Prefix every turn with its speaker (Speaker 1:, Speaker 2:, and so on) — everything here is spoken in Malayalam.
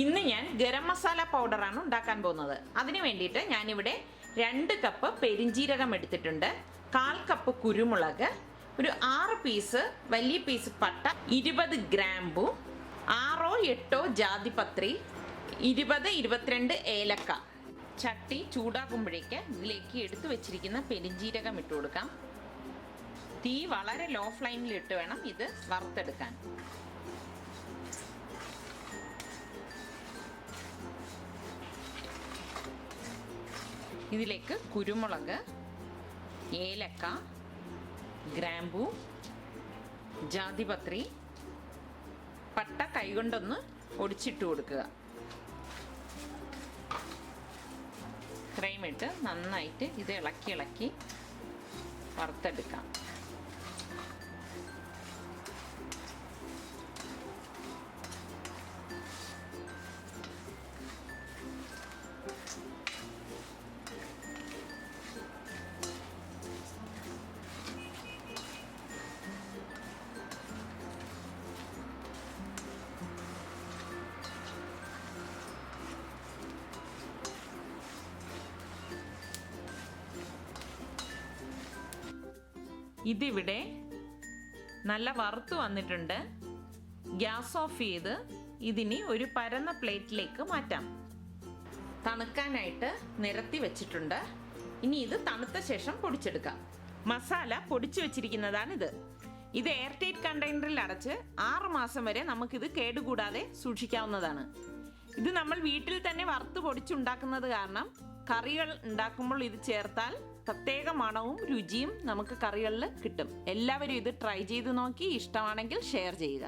Speaker 1: ഇന്ന് ഞാൻ ഗരം മസാല പൗഡറാണ് ഉണ്ടാക്കാൻ പോകുന്നത്. അതിന് വേണ്ടിയിട്ട് ഞാനിവിടെ രണ്ട് കപ്പ് പെരിഞ്ജീരകം എടുത്തിട്ടുണ്ട്. കാൽ കപ്പ് കുരുമുളക് ഒരു ആറ് പീസ് വലിയ പീസ് പട്ട ഇരുപത് ഗ്രാമ്പു ആറോ എട്ടോ ജാതിപത്രി ഇരുപത് ഇരുപത്തിരണ്ട് ഏലക്ക. ചട്ടി ചൂടാക്കുമ്പോഴേക്ക് ഇതിലേക്ക് എടുത്തു വെച്ചിരിക്കുന്ന പെരിഞ്ജീരകം ഇട്ട് കൊടുക്കാം. തീ വളരെ ലോ ഫ്ലെയിമിൽ ഇട്ട് വേണം ഇത് വറുത്തെടുക്കാൻ. ഇതിലേക്ക് കുരുമുളക് ഏലക്ക ഗ്രാമ്പു ജാതിപത്രി പട്ട കൈകൊണ്ടൊന്ന് ഒടിച്ചിട്ട് കൊടുക്കുക. ഇത്രയും ഇട്ട് നന്നായിട്ട് ഇത് ഇളക്കി ഇളക്കി വറുത്തെടുക്കാം. ഇതിവിടെ നല്ല വറുത്ത് വന്നിട്ടുണ്ട്. ഗ്യാസ് ഓഫ് ചെയ്ത് ഇതിനി ഒരു പരന്ന പ്ലേറ്റിലേക്ക് മാറ്റാം. തണുക്കാനായിട്ട് നിരത്തി വെച്ചിട്ടുണ്ട്. ഇനി ഇത് തണുത്ത ശേഷം പൊടിച്ചെടുക്കാം. മസാല പൊടിച്ചു വെച്ചിരിക്കുന്നതാണിത്. ഇത് എയർ ടൈറ്റ് കണ്ടെയ്നറിൽ അടച്ച് ആറ് മാസം വരെ നമുക്കിത് കേടുകൂടാതെ സൂക്ഷിക്കാവുന്നതാണ്. ഇത് നമ്മൾ വീട്ടിൽ തന്നെ വറുത്ത് പൊടിച്ചുണ്ടാക്കുന്നത് കാരണം കറികൾ ഉണ്ടാക്കുമ്പോൾ ഇത് ചേർത്താൽ പ്രത്യേക മണവും രുചിയും നമുക്ക് കറികളിൽ കിട്ടും. എല്ലാവരും ഇത് ട്രൈ ചെയ്ത് നോക്കി ഇഷ്ടമാണെങ്കിൽ ഷെയർ ചെയ്യുക.